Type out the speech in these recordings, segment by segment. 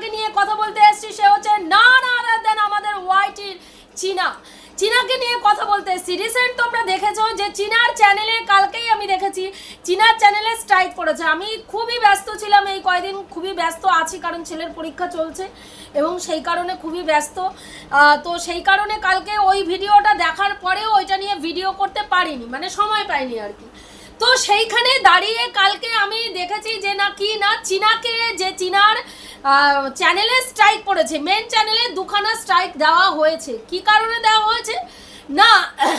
চিনাকে নিয়ে কথা বলতে এসেছি, সে হচ্ছে না না দেন আমাদের ওয়াইটির চীনা। চীনাকে নিয়ে কথা বলতে এসেছি। রিসেন্ট তোমরা দেখেছ যে চীনার চ্যানেলে কালকেই আমি দেখেছি, চীনার চ্যানেলে স্ট্রাইক পড়েছে। আমি খুবই ব্যস্ত ছিলাম এই কয়দিন, খুবই ব্যস্ত আছি কারণ ছেলের পরীক্ষা চলছে এবং সেই কারণে খুবই ব্যস্ত। তো সেই কারণে কালকে ওই ভিডিওটা দেখার পরেও ওইটা নিয়ে ভিডিও করতে পারিনি মানে সময় পাইনি আর কি। তো সেইখানে দাঁড়িয়ে কালকে আমি দেখেছি যে না কি না চীনাকে, যে চীনার চ্যানেলে স্ট্রাইক পড়েছে। মেন চ্যানেলে দুখানা স্ট্রাইক দেওয়া হয়েছে। কি কারণে দেওয়া হয়েছে? না,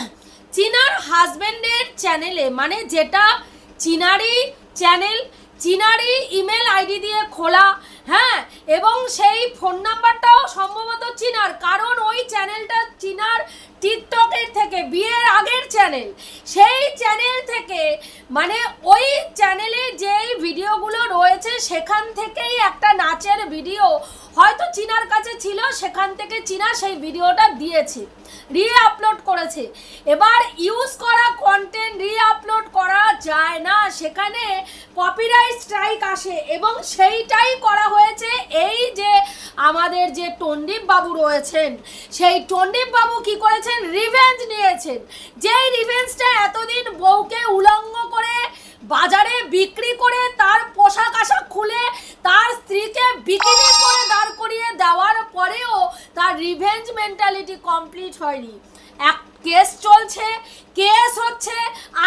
চীনার হাজব্যান্ডের চ্যানেলে মানে যেটা চীনারই চ্যানেল চীনারই ইমেল আইডি দিয়ে খোলা হ্যাঁ এবং সেই ফোন নাম্বারটাও সম্ভবত চীনার, কারণ ওই চ্যানেলটা চীনার টিকটকের থেকে, বিয়ের আগের চ্যানেল সেই চ্যানেল থেকে মানে ওই চ্যানেলে যেই ভিডিওগুলো রয়েছে, সেখান থেকেই একটা নাচের ভিডিও হয়তো চিনার কাছে ছিল, সেখান থেকে চীনা সেই ভিডিওটা দিয়েছে রি আপলোড করেছে। এবার ইউজ করা কন্টেন্ট রি আপলোড করা যায় না, সেখানে কপিরাইট স্ট্রাইক আসে, এবং সেইটাই করা হয়েছে, এই যে আমাদের যে টন্ডিপ বাবু রয়েছেন, সেই টন্ডিপ বাবু কি করেছেন? রিভেঞ্জ নিয়েছেন। যেই রিভেঞ্জটা এতদিন বউকে উলঙ্গ করে বাজারে বিক্রি করে তার পোশাক আশাক খুলে তার স্ত্রীকে বিকিনি করে দাঁড় করিয়ে দেওয়ার পরেও তার রিভেঞ্জ মেন্টালিটি কমপ্লিট হয়নি। এক কেস চলছে, কেস হচ্ছে,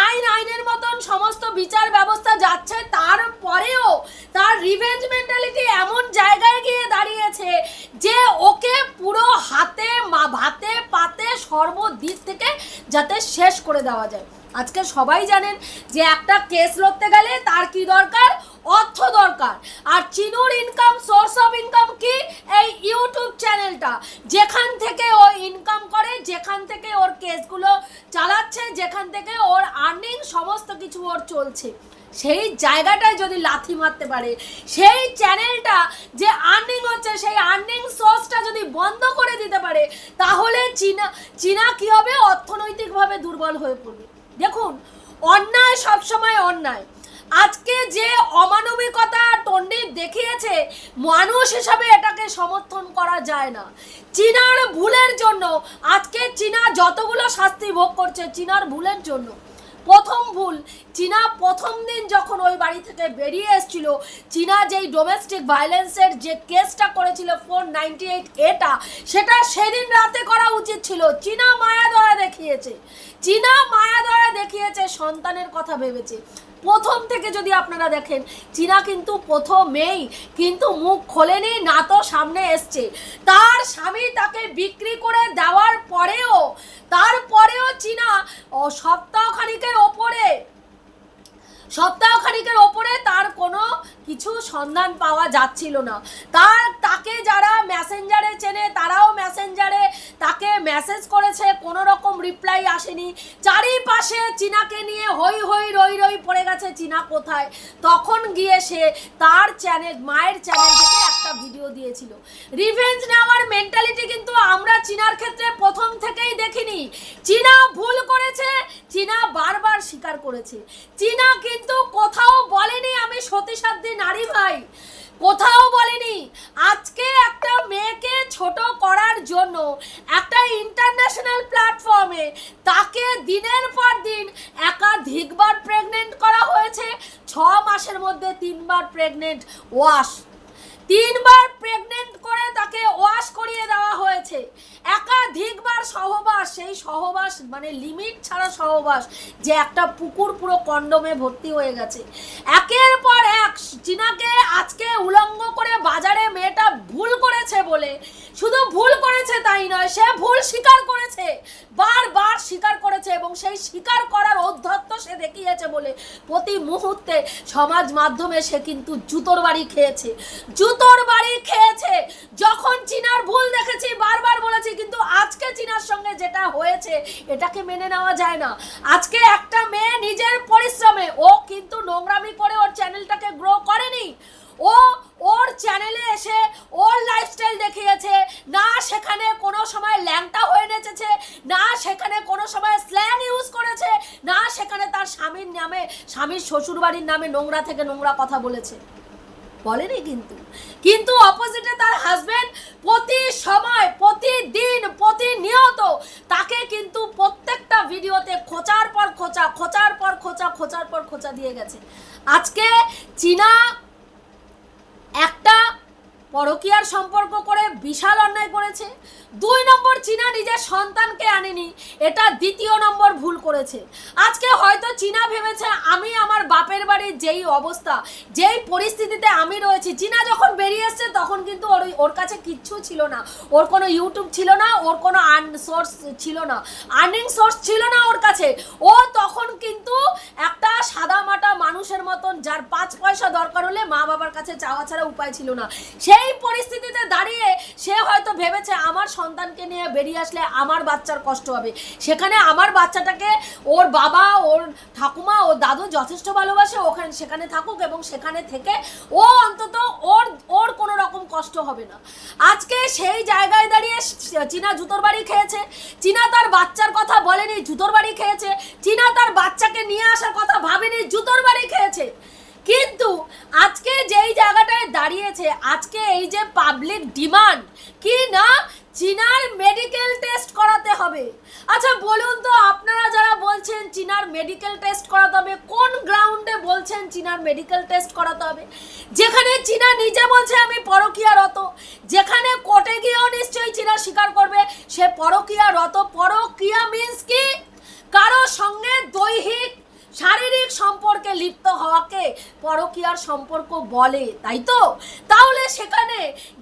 আইন আইনের মতন সমস্ত বিচার ব্যবস্থা যাচ্ছে, তারপরেও তার রিভেঞ্জ মেন্টালিটি এমন জায়গায় গিয়ে দাঁড়িয়েছে যে ওকে পুরো হাতে মা ভাতে পাতে সর্বদিক থেকে যাতে শেষ করে দেওয়া যায়। আজকে সবাই জানেন যে একটা কেস লড়তে গেলে তার কি দরকার? অর্থ দরকার। আর চিনুর ইনকাম সোর্স অফ ইনকাম কি? এই ইউটিউব চ্যানেলটা। যেখান থেকে ও ইনকাম করে, যেখান থেকে ওর কেসগুলো চালাচ্ছে, যেখান থেকে ওর আর্নিং সমস্ত কিছু ওর চলছে। সেই জায়গাটায় যদি লাথি মারতে পারে, সেই চ্যানেলটা যে আর্নিং হচ্ছে, সেই আর্নিং সোর্সটা যদি বন্ধ করে দিতে পারে, তাহলে চীনা চীনা কী হবে? অর্থনৈতিকভাবে দুর্বল হয়ে পড়বে। দেখুন, অন্যায় সবসময় অন্যায়। আজকে যে অমানবিকতা টন্ডিত দেখিয়েছে, মানুষ হিসাবে এটাকে সমর্থন করা যায় না। চীনার ভুলের জন্য, আজকে চীনা যতগুলো শাস্তি ভোগ করছে, চীনার ভুলের জন্য প্রথম ভুল। চীনা প্রথম দিন যখন ওই বাড়ি থেকে বেরিয়ে এসেছিল, চীনা যেই ডোমেস্টিক ভায়োলেন্সের যে কেসটা করেছিল ফোর নাইনটি এইট এটা, সেটা সেদিন রাতে করা উচিত ছিল। চীনা মায়া দয়া দেখিয়েছে। চীনা মায়া দয়া দেখিয়েছে, সন্তানের কথা ভেবেছে। প্রথম থেকে যদি আপনারা দেখেন, চীনা কিন্তু প্রথমেই কিন্তু মুখ খোলেনি না তো সামনে এসছে। তার স্বামী তাকে বিক্রি করে দেওয়ার পরেও, তারপরেও চীনা ও সপ্তাহ খানিকের ওপরে সপ্তাহ খানিকের ওপরে তার কোনো কিছু সন্ধান পাওয়া যাচ্ছিল না। তার, তাকে যারা মেসেঞ্জারে চেনে, তারাও মেসেঞ্জারে তাকে মেসেজ করেছে কোনো রকম রিপ্লাই আসেনি। চারিপাশে চীনাকে নিয়ে হই হই রই রই পড়ে গেছে চীনা কোথায়? তখন গিয়ে সে তার চ্যানেল মায়ের চ্যানেল থেকে একটা ভিডিও দিয়েছিল। রিভেঞ্জ নেওয়ার মেন্টালিটি কিন্তু আমরা চীনার ক্ষেত্রে প্রথম থেকেই দেখিনি। চীনা ভুল করেছে, চীনা বারবার স্বীকার করেছে। চীনা কিন্তু কোথাও বলেনি আমি সতীসাধ্যী নারী ভাই। কোথাও বলেনি, আজকে একটা মেয়েকে ছোট করার জন্য একটা ইন্টারন্যাশনাল প্ল্যাটফর্মে তাকে দিনের পর দিন একাধিকবার প্রেগনেন্ট করা হয়েছে। ছ মাসের মধ্যে তিনবার প্রেগনেন্ট ওয়াশ তিনবার প্রেগনেন্ট করে তাকে ওয়াশ করিয়ে দেওয়া হয়েছে। একাধিকবার সহবাস, সেই সহবাস মানে লিমিট ছাড়া সহবাস, যে একটা পুকুর পুরো কন্ডমে ভর্তি হয়ে গেছে। একের পর এক চীনাকে আজকে উলঙ্গ করে বাজারে মেয়েটা ভুল করেছে বলে। শুধু ভুল করেছে তাই নয়, সে ভুল স্বীকার করেছে। বারবার স্বীকার করেছে এবং সেই স্বীকার করার অধ্যত্ত সে দেখিয়েছে বলে প্রতি মুহূর্তে সমাজ মাধ্যমে সে কিন্তু জুতোর বাড়ি খেয়েছে। জুতোর বাড়ি খেয়েছে। যখন চীনার ভুল দেখেছি, বারবার বলেছি, কিন্তু আজকে চীনার সঙ্গে যেটা হয়েছে, এটাকে মেনে নেওয়া যায় না। আজকে একটা মেয়ে নিজের পরিশ্রমে, ও কিন্তু নোংরামি করে ওর চ্যানেলটাকে গ্রো করেনি। ও, ওর চ্যানেলে এসে ওর লাইফস্টাইল দেখিয়েছে। না সেখানে কোনো সময় ল্যাংটা হয়ে নেচেছে, না সেখানে কোনো সময় স্ল্যাং ইউজ করেছে, না সেখানে তার স্বামীর নামে, স্বামীর শ্বশুরবাড়ির নামে নোংরা থেকে নোংরা কথা বলেছে। বলেনি কিন্তু। কিন্তু অপোজিটে তার হাজবেন্ড প্রতি সময়, প্রতিদিন, প্রতিনিয়ত তাকে কিন্তু প্রত্যেকটা ভিডিওতে খোঁচার পর খোঁচা, খোঁচার পর খোঁচা, খোঁচার পর খোঁচা দিয়ে গেছে। আজকে চীনা একটা পরকীয়ার সম্পর্ক করে বিশাল অন্যায় করেছে। দুই নম্বর চীনা নিজের সন্তানকে আনেনি। এটা দ্বিতীয় নম্বর ভুল করেছে। আজকে হয়তো চীনা ভেবেছে, আমি আমার বাপের বাড়ির যেই অবস্থা, যেই পরিস্থিতিতে আমি রয়েছি। চীনা যখন বেরিয়ে এসছে, তখন কিন্তু ওর ওর কাছে কিচ্ছু ছিল না। ওর কোনো ইউটিউব ছিল না, ওর কোনো আর্ন সোর্স ছিল না। আর্নিং সোর্স ছিল না ওর কাছে। ও তখন কিন্তু একটা সাদামাটা মানুষের মতন, যার পাঁচ পয়সা দরকার হলে মা বাবার কাছে চাওয়া ছাড়া উপায় ছিল না। সেই পরিস্থিতিতে দাঁড়িয়ে সে হয়তো ভেবেছে আমার সন্তানকে নিয়ে বেরিয়ে আসলে আমার বাচ্চার কষ্ট হবে। সেখানে আমার বাচ্চাটাকে ওর বাবা, ওর ঠাকুমা, ওর দাদু যথেষ্ট ভালোবাসে, ওখানে সেখানে থাকুক এবং সেখানে থেকে ও অন্তত ওর ওর কোনো রকম কষ্ট হবে না। আজকে সেই জায়গায় দাঁড়িয়ে চীনা জুতোর বাড়ি খেয়েছে। চীনা তার বাচ্চার কথা বলেনি, জুতোর বাড়ি খেয়েছে। চীনা তার বাচ্চাকে নিয়ে আসার কথা ভাবেনি, জুতোর বাড়ি খেয়েছে। কিন্তু আজকে যেই জায়গাটায় দাঁড়িয়েছে, আজকে এই যে পাবলিক ডিমান্ড কি না চীনার মেডিকেল টেস্ট করাতে হবে। আচ্ছা বলুন তো, আপনারা যারা বলছেন চীনার মেডিকেল টেস্ট করাতে হবে, কোন গ্রাউন্ডে বলছেন চীনার মেডিকেল টেস্ট করাতে হবে? যেখানে চীনা নিজে বলছে, আমি পরকীয়ারত যেখানে কোর্টে গিয়েও নিশ্চয়ই চীনা স্বীকার করবে, সে পরকীয়ারত পরকীয়া মিন্স কি? কারও সঙ্গে দৈহিক শারীরিক সম্পর্কে লিপ্ত হওয়াকে পরকীয়ার সম্পর্ক বলে, তাই তো? তাহলে সেখানে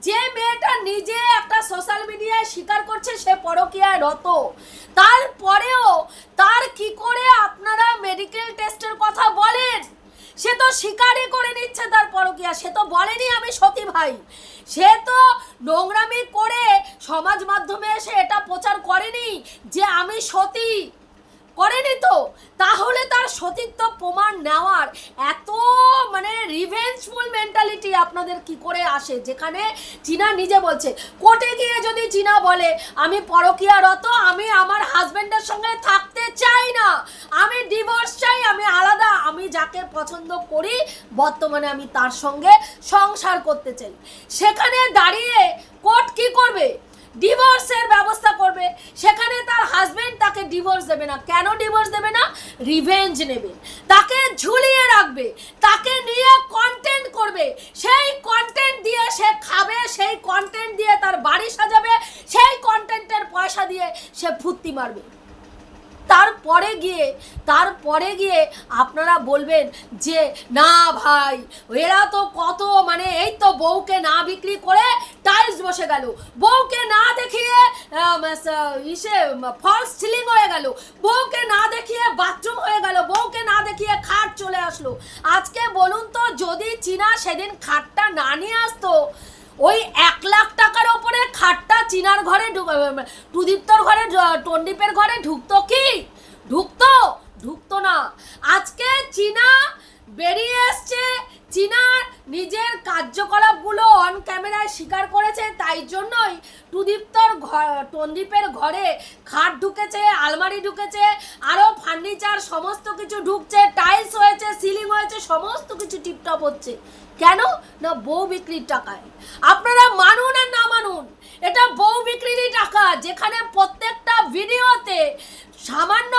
যে মেয়েটা নিজে একটা সোশ্যাল মিডিয়ায় স্বীকার করছে, সে পরকীয়ায় রত। তারপরেও তার কি করে আপনারা মেডিকেল টেস্টের কথা বলেন? সে তো স্বীকারই করে নিচ্ছে তার পরকীয়া। সে তো বলেনি আমি সতী ভাই। সে তো নোংরামি করে সমাজ মাধ্যমে এসে এটা প্রচার করেনি যে আমি সতী। করেনি তো? তাহলে তার সতীত্ব প্রমাণ নেওয়ার এত মানে রিভেঞ্জফুল মেন্টালিটি আপনাদের কি করে আসে? যেখানে চীনা নিজে বলছে, কোর্টে গিয়ে যদি চীনা বলে, আমি পরকীয়ারত আমি আমার হাজবেন্ডের সঙ্গে থাকতে চাই না। আমি ডিভোর্স চাই, আমি আলাদা, আমি যাকে পছন্দ করি, বর্তমানে আমি তার সঙ্গে সংসার করতে চাই। সেখানে দাঁড়িয়ে কোর্ট কি করবে? ডিভোর্সের ব্যবস্থা করবে। সেখানে তার হাজবেন্ড তাকে ডিভোর্স দেবে না। কেন ডিভোর্স দেবে না? রিভেঞ্জ নেবে। তাকে ঝুলিয়ে রাখবে। তাকে নিয়ে কন্টেন্ট করবে। সেই কন্টেন্ট দিয়ে সে খাবে, সেই কন্টেন্ট দিয়ে তার বাড়ি সাজাবে, সেই কন্টেন্টের পয়সা দিয়ে সে ফুর্তি মারবে। তারপরে গিয়ে তারপরে গিয়ে আপনারা বলবেন যে, না ভাই, এরা তো কত মানে এই তো বউকে না বিক্রি করে টাইলস বসে গেল। বউকে না দেখিয়ে ইসে ফলস সিলিং হয়ে গেল। বউকে না দেখিয়ে বাথরুম হয়ে গেল। বউকে না দেখিয়ে খাট চলে আসলো। আজকে বলুন তো, যদি চীনা সেদিন খাটটা না নিয়ে আসতো, ওই এক লাখ টাকার ওপরে খাটটা চিনার ঘরে টুদীপ্তর ঘরে টন্ডিপের ঘরে ঢুকতো কি? ঢুকতো? ঢুকতো না। আজকে চীনা বেরিয়ে এসছে। চীনা নিজের কার্যকলাপগুলো অন ক্যামেরায় স্বীকার করেছে, তাই জন্যই টুদীপ্তর ঘর টন্দীপের ঘরে খাট ঢুকেছে, আলমারি ঢুকেছে আরও ফার্নিচার সমস্ত কিছু ঢুকছে টাইলস হয়েছে সিলিং হয়েছে, সমস্ত কিছু টিপটপ হচ্ছে। কেন? না, বউ বিক্রির টাকায়। আপনারা মানুন আর না মানুন, এটা বউ বিক্রিরই টাকা। যেখানে প্রত্যেকটা ভিডিওতে সামান্য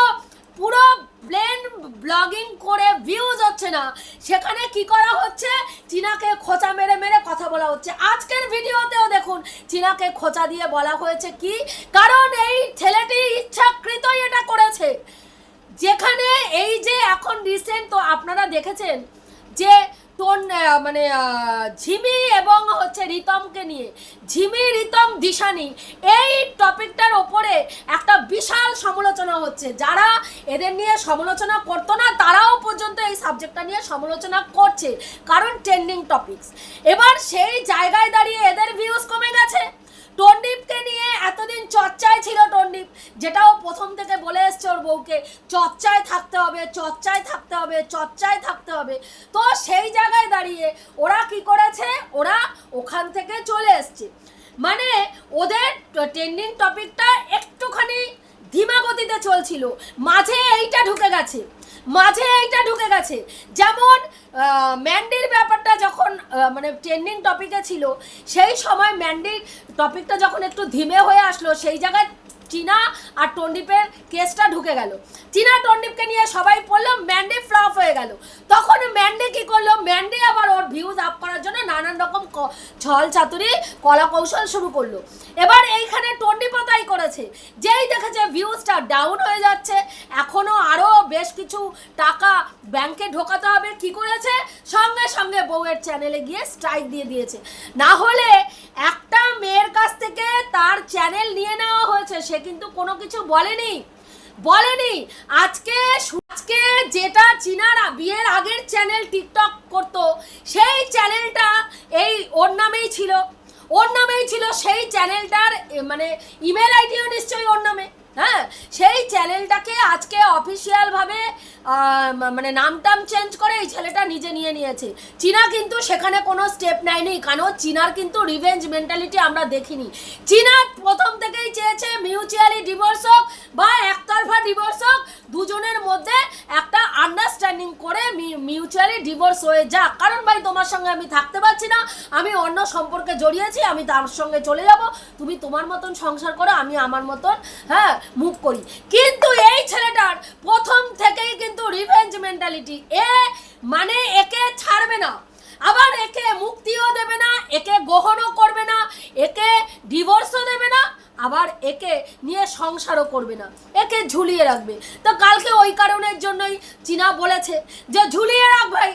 পুরো প্লেন ব্লগিং করে ভিউজ হচ্ছে না। সেখানে কি করা হচ্ছে? চীনাকে খোঁচা মেরে মেরে কথা বলা হচ্ছে। আজকের ভিডিওতেও দেখুন, চীনাকে খোঁচা দিয়ে বলা হয়েছে কি? কারণ এই ছেলেটি ইচ্ছাকৃতই এটা করেছে। যেখানে এই যে এখন রিসেন্ট তো আপনারা দেখেছেন যে টোন মানে ঝিমি এবং হচ্ছে রিতমকে নিয়ে। ঝিমি, রিতম, দিশানি, এই টপিকটার ওপরে একটা বিশাল সমালোচনা হচ্ছে। যারা এদের নিয়ে সমালোচনা করতো না, তারাও পর্যন্ত এই সাবজেক্টটা নিয়ে সমালোচনা করছে, কারণ ট্রেন্ডিং টপিকস এবার সেই জায়গায় দাঁড়িয়ে এদের ভিউজ কমে গেছে। টন্ডিপকে নিয়ে এতদিন চর্চায় ছিল টন্ডিপ যেটাও প্রথম থেকে বলে এসছে ওর বউকে, চর্চায় থাকতে হবে, চর্চায় থাকতে হবে, চর্চায় থাকতে হবে। তো সেই জায়গায় দাঁড়িয়ে ওরা কি করেছে? ওরা ওখান থেকে চলে এসছে। মানে ওদের ট্রেন্ডিং টপিকটা একটুখানি ধীমা গতিতে চলছিল। মাঝে এইটা ঢুকে গেছে। মাঝে এইটা ঢুকে গেছে। যেমন ম্যান্ডির ব্যাপারটা যখন মানে ট্রেন্ডিং টপিকে ছিল, সেই সময় ম্যান্ডির টপিকটা যখন একটু ধিমে হয়ে আসলো, সেই জায়গায় চীনা আর টন্ডিপের কেসটা ঢুকে গেল। চীনা টন্ডিপকে নিয়ে সবাই পড়ল, ম্যান্ডি ফ্লপ হয়ে গেল। তখন ম্যান্ডি কি করল? ম্যান্ডি আবার ওর ভিউজ আপ করার জন্য নানান রকম ছল চাতুরি কলা কৌশল শুরু করল। এবার এইখানে টন্ডিপও তাই করেছে। যেই দেখেছে ভিউজটা ডাউন হয়ে যাচ্ছে, এখনও আরও বেশ কিছু টাকা ব্যাংকে ঢোকাতে হবে। কি করেছে? সঙ্গে সঙ্গে বউয়ের চ্যানেলে গিয়ে স্ট্রাইক দিয়ে দিয়েছে। না হলে একটা মেয়ের কাছ থেকে তার চ্যানেল নিয়ে নেওয়া হয়েছে, সে কিন্তু কোনো কিছু বলেনি। বলেনি। আজকে আজকে যেটা চীনারা বিয়ের আগের চ্যানেল টিকটক করতো, সেই চ্যানেলটা এই ওর নামেই ছিল। ওর নামেই ছিল সেই চ্যানেলটার মানে ইমেল আইডিও নিশ্চয়ই ওর নামে। হ্যাঁ সেই চ্যানেলটাকে আজকে অফিসিয়ালভাবে মানে নাম টাম চেঞ্জ করে এই ছেলেটা নিজে নিয়ে নিয়েছে। চীনা কিন্তু সেখানে কোনো স্টেপ নেয়নি, কারণ চীনার কিন্তু রিভেঞ্জ মেন্টালিটি আমরা দেখিনি। চীনা প্রথম থেকেই চেয়েছে মিউচুয়ালি ডিভোর্স হোক বা একতরফা ডিভোর্স হোক, দুজনের মধ্যে একটা আন্ডারস্ট্যান্ডিং করে মিউচুয়ালি ডিভোর্স হয়ে যাক। কারণ ভাই, তোমার সঙ্গে আমি থাকতে পারছি না, আমি অন্য সম্পর্কে জড়িয়েছি, আমি তার সঙ্গে চলে যাব। তুমি তোমার মতন সংসার করো, আমি আমার মতন হ্যাঁ মুভ করি। কিন্তু এই ছেলেটার প্রথম থেকেই কিন্তু রিভেঞ্জ মেন্টালিটি এ মানে একে ছাড়বে না। আবার একে মুক্তিও দেবে না, একে গ্রহণও করবে না, একে ডিভোর্সও দেবে না, আবার একে নিয়ে সংসারও করবে না। একে ঝুলিয়ে রাখবে। তো কালকে ওই কারণের জন্যই চীনা বলেছে যে, ঝুলিয়ে রাখ ভাই।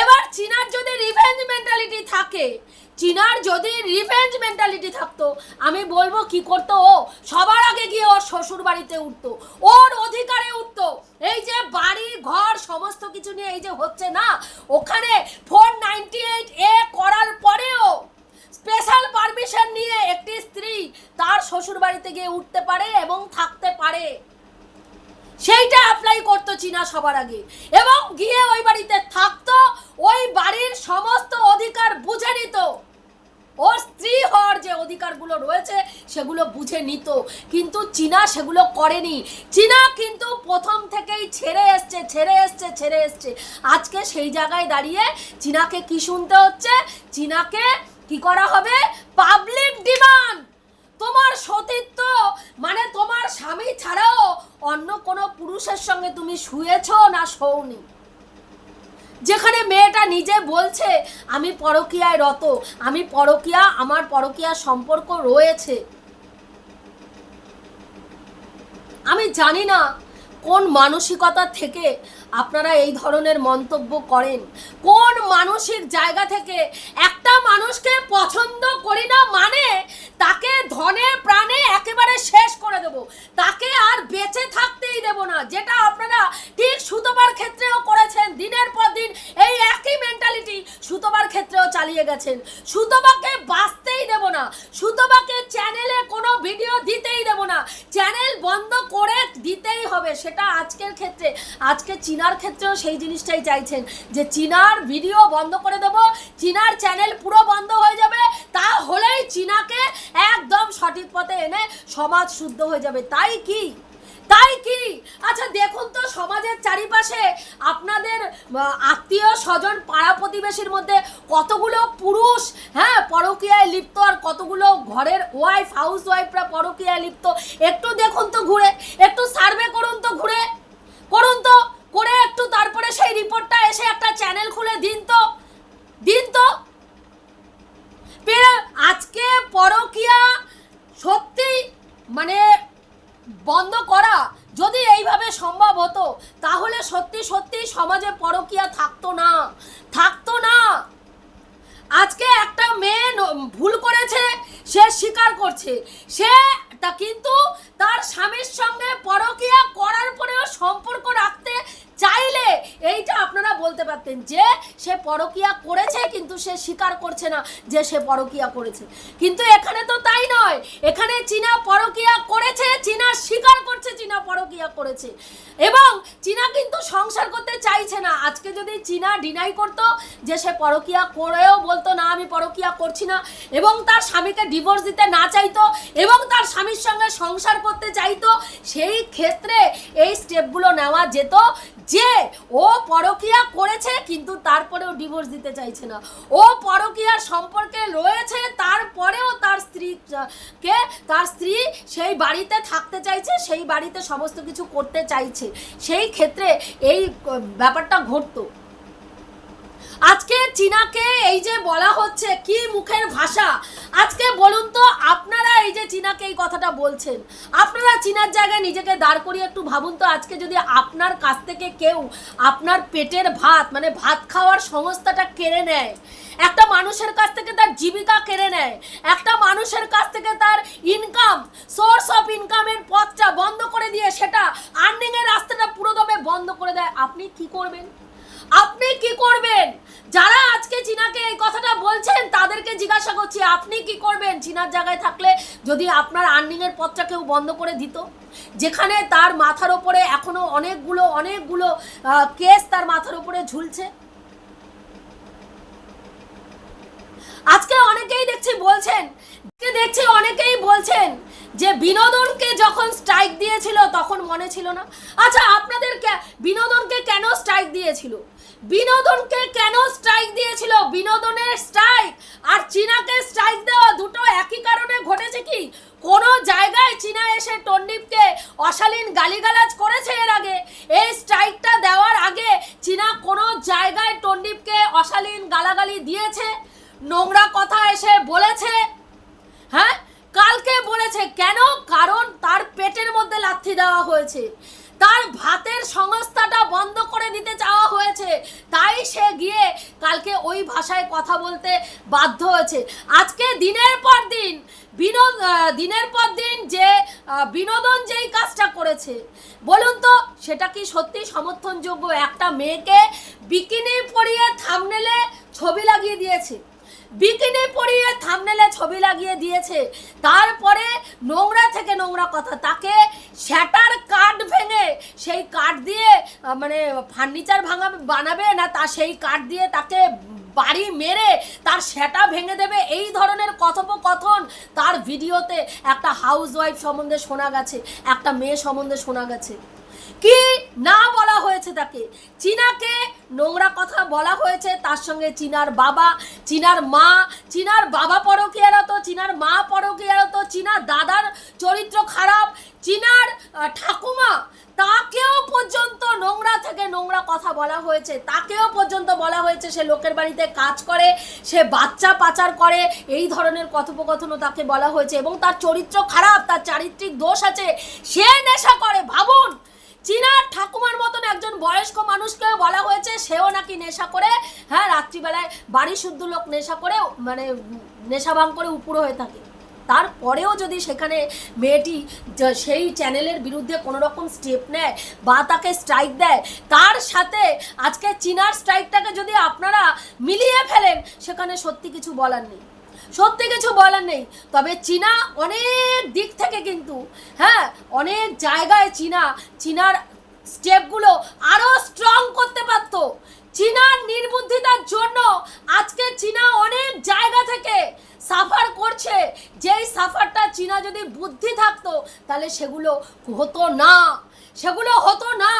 এবার চীনার যদি রিভেঞ্জ মেন্টালিটি থাকে, চীনার যদি রিভেঞ্জ মেন্টালিটি থাকতো, আমি বলব কি করতো ও? সবার আগে গিয়ে ওর শ্বশুর বাড়িতে উঠতো, ওর অধিকারে উঠতো। এই যে বাড়ি, ঘর, সমস্ত কিছু নিয়ে এই যে হচ্ছে না, ওখানে ফোর নাইনটি এইট এ করার পরেও স্পেশাল পারমিশন নিয়ে একটি স্ত্রী তার শ্বশুর বাড়িতে গিয়ে উঠতে পারে এবং থাকতে পারে। সেইটা অ্যাপ্লাই করতো চীনা সবার আগে। এবং গিয়ে ওই বাড়িতে থাকতো ওই বাড়ির সমস্ত অধিকার বুঝে নিত ওর স্ত্রী হওয়ার যে অধিকারগুলো রয়েছে সেগুলো বুঝে নিত। কিন্তু চীনা সেগুলো করেনি। চীনা কিন্তু প্রথম থেকেই ছেড়ে এসছে ছেড়ে এসছে ছেড়ে এসছে। আজকে সেই জায়গায় দাঁড়িয়ে চীনাকে কি শুনতে হচ্ছে? চীনাকে কি করা হবে? Public demand! তোমার সতীত্ব! মানে তোমার স্বামী ছাড়াও অন্য কোনো পুরুষের সঙ্গে তুমি শুয়েছো না শোওনি? যেখানে মেয়েটা নিজে বলছে, আমি পরকীয়ায় রত। আমি পরকীয়া, আমার পরকীয়া সম্পর্ক রয়েছে। আমি জানি না কোন মানসিকতা থেকে আপনারা এই ধরনের মন্তব্য করেন। কোন মানসিক জায়গা থেকে একটা মানুষকে পছন্দ করি না মানে তাকে ধনে প্রাণে একেবারে শেষ করে দেব। তাকে আর বেঁচে থাকতেই দেব না, যেটা আপনারা ঠিক সুতোবার ক্ষেত্রেও করেছেন। দিনের পর দিন এই একই মেন্টালিটি সুতোবার ক্ষেত্রেও চালিয়ে গেছেন সুতোবাকে বাঁচতেই দেব না সুতোবাকে চ্যানেলে কোনো ভিডিও দিতেই দেব না চ্যানেল বন্ধ করে দিতেই হবে সেটা আজকের ক্ষেত্রে আজকে চীনার ক্ষেত্রেও সেই জিনিসটাই চাইছেন, যে চীনার ভিডিও বন্ধ করে দেব, চীনার চ্যানেল পুরো বন্ধ হয়ে যাবে, তাহলেই চীনাকে একদম সঠিক পথে এনে সমাজ শুদ্ধ হয়ে যাবে। তাই কি? তাই কি? আচ্ছা দেখুন তো সমাজের চারিপাশে আপনাদের আত্মীয় স্বজন পাড়া প্রতিবেশীর মধ্যে কতগুলো পুরুষ হ্যাঁ পরকীয়ায় লিপ্ত আর কতগুলো ঘরের ওয়াইফ হাউস ওয়াইফরা পরকীয়ায় লিপ্ত। একটু দেখুন তো ঘুরে, একটু সার্ভে করুন তো ঘুরে, করুন তো। করে একটু তারপরে সেই রিপোর্টটা এসে একটা চ্যানেল খুলে দিন তো। দিন তো। আজকে পরকিয়া সত্যি মানে বন্ধ করা যদি এইভাবে সম্ভব হতো, তাহলে সত্যি সত্যি সমাজে পরকিয়া থাকতো না। থাকতো না। আজকে একটা মেয়ে ভুল করেছে, সে স্বীকার করছে। সে তা কিন্তু তার স্বামীর সঙ্গে পরকিয়া করার পরেও সম্পর্ক রাখতে চাইলে এইটা আপনারা বলতে পারতেন যে সে পরকিয়া করেছে, কিন্তু সে স্বীকার করছে না যে সে পরকিয়া করেছে। কিন্তু এখানে তো তাই নয়। এখানে চীনা পরকিয়া করেছে, চীনা স্বীকার করছে, চীনা পরকিয়া করেছে। এবং চীনা কিন্তু সংসার করতে চাইছে না। আজকে যদি চীনা ডিনাই করতো যে সে পরকিয়া করেও বলতো, না, আমি পরকিয়া করছি না। এবং তার স্বামীকে ডিভোর্স দিতে না চাইতো, এবং তার স্বামীর সঙ্গে সংসার করতে চাইতো, সেই ক্ষেত্রে এই স্টেপগুলো নেওয়া যেত যে ও পরকিয়া করেছে, কিন্তু তারপরেও ডিভোর্স দিতে চাইছে না। ও পরকিয়ার সম্পর্কে রয়েছে, তারপরেও তার স্ত্রী, কে? তার স্ত্রী সেই বাড়িতে থাকতে চাইছে, সেই বাড়িতে সমস্ত কিছু করতে চাইছে। সেই ক্ষেত্রে এই ব্যাপারটা ঘটতো। আজকে চীনাকে এই যে বলা হচ্ছে, কি মুখের ভাষা? আজকে বলুন তো, আপনারা এই যে চীনাকে এই কথাটা বলছেন, আপনারা চীনার জায়গায় নিজেকে দাঁড় করিয়ে একটু ভাবুন তো, আজকে যদি আপনার কাছ থেকে কেউ আপনার পেটের ভাত মানে ভাত খাওয়ার সংস্থাটা কেড়ে নেয়, একটা মানুষের কাছ থেকে তার জীবিকা কেড়ে নেয়, একটা মানুষের কাছ থেকে তার ইনকাম সোর্স অফ ইনকামের পথটা বন্ধ করে দিয়ে সেটা আর্নিংয়ের রাস্তাটা পুরোদমে বন্ধ করে দেয়, আপনি কি করবেন? আপনি কি করবেন? যারা আজকে চীনাকে এই কথাটা বলছেন, তাদেরকে জিজ্ঞাসা করছি, আপনি কি করবেন? চীনার জায়গায় থাকলে যদি আপনার আর্নিং এর পথটা কেউ বন্ধ করে দিত? যেখানে তার মাথার ওপরে এখনও অনেকগুলো অনেকগুলো কেস তার মাথার ওপরে ঝুলছে। আজকে অনেকেই দেখছি বলছেন, দেখছি অনেকেই বলছেন যে বিনোদনকে যখন স্ট্রাইক দিয়েছিল, তখন মনে ছিল না। আচ্ছা আপনাদের বিনোদনকে কেন স্ট্রাইক দিয়েছিল? বিনোদনকে কেন স্ট্রাইক দিয়েছিল? বিনোদনের স্ট্রাইক আর চীনাকে স্ট্রাইক দেওয়া দুটো একই কারণে ঘটেছে কি? কোনো জায়গায় চীনা এসে টন্ডিপকে অশালীন গালিগালাজ করেছে এর আগে। এই স্ট্রাইকটা দেওয়ার আগে চীনা কোনো জায়গায় টন্ডিপকে অশালীন গালাগালি দিয়েছে? নোংরা কথা এসে বলেছে? হ্যাঁ? কালকে বলেছে, কেন? কারণ তার পেটের মধ্যে লাথি দেওয়া হয়েছে। তার ভাতের সংস্থাটা বন্ধ করে দিতে চাওয়া হয়েছে। তাই সে গিয়ে কালকে ওই ভাষায় কথা বলতে বাধ্য হয়েছে। আজকে দিনের পর দিন, বিনোদ দিনের পর দিন যে বিনোদন যেই কাজটা করেছে, বলুন তো, সেটা কি সত্যি সমর্থনযোগ্য? একটা মেয়েকে বিকিনি পরিয়ে থামনেলে ছবি লাগিয়ে দিয়েছে। বিকিনি পরিয়ে থামনেলে ছবি লাগিয়ে দিয়েছে। তারপরে নোংরা থেকে নোংরা কথা, তাকে শ্যাটার কাঠ ভেঙে সেই কাঠ দিয়ে মানে ফার্নিচার ভাঙা বানাবে না তা সেই কাঠ দিয়ে তাকে বাড়ি মেরে তার সেটা ভেঙে দেবে। এই ধরনের কথোপকথন তার ভিডিওতে একটা হাউস ওয়াইফ সম্বন্ধে শোনা গেছে, একটা মেয়ে সম্বন্ধে শোনা গেছে। কি না বলা হয়েছে তাকে? চীনাকে নোংরা কথা বলা হয়েছে, তার সঙ্গে চীনার বাবা, চীনার মা, চীনার বাবা পরকীয়ারত চীনার মা পরকীয়ারত চীনার দাদার চরিত্র খারাপ, চীনার ঠাকুমা, তাকেও পর্যন্ত নোংরা থেকে নোংরা কথা বলা হয়েছে, তাকেও পর্যন্ত বলা হয়েছে সে লোকের বাড়িতে কাজ করে, সে বাচ্চা পাচার করে, এই ধরনের কথোপকথনও তাকে বলা হয়েছে এবং তার চরিত্র খারাপ, তার চারিত্রিক দোষ আছে, সে নেশা করে ভাবুন চীনার ঠাকুমার মতন একজন বয়স্ক মানুষকেও বলা হয়েছে সেও নাকি নেশা করে হ্যাঁ রাত্রিবেলায় বাড়ি শুদ্ধ লোক নেশা করে মানে নেশা ভাঙ করে উপরো হয়ে থাকে। তারপরেও যদি সেখানে মেয়েটি সেই চ্যানেলের বিরুদ্ধে কোনো রকম স্টেপ নেয় বা তাকে স্ট্রাইক দেয়, তার সাথে আজকে চীনার স্ট্রাইকটাকে যদি আপনারা মিলিয়ে ফেলেন, সেখানে সত্যি কিছু বলার নেই। সত্যি কিছু বলার নেই। তবে চীনা অনেক দিক থেকে কিন্তু হ্যাঁ অনেক জায়গায় চীনা, চীনার স্টেপগুলো আরও স্ট্রং করতে পারত। চীনার নির্বুদ্ধিতার জন্য আজকে চীনা অনেক জায়গা থেকে সাফার করছে। যেই সাফারটা চীনা যদি বুদ্ধি থাকতো, তাহলে সেগুলো হতো না। সেগুলো হতো না।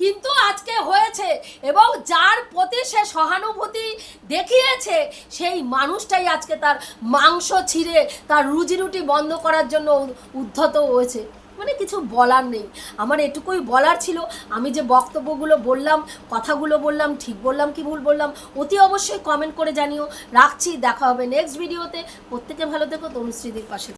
কিন্তু আজকে হয়েছে এবং যার প্রতি সে সহানুভূতি দেখিয়েছে, সেই মানুষটাই আজকে তার মাংস ছিঁড়ে, তার রুজি রুটি বন্ধ করার জন্য উদ্ধত হয়েছে। মানে কিছু বলার নেই। আমার এটুকুই বলার ছিল, আমি যে বক্তব্যগুলো বললাম, কথাগুলো বললাম, ঠিক বললাম কি ভুল বললাম, অতি অবশ্যই কমেন্ট করে জানিও। রাখছি, দেখা হবে নেক্সট ভিডিওতে প্রত্যেকে ভালো থেকো, তনুশ্রীদের পাশে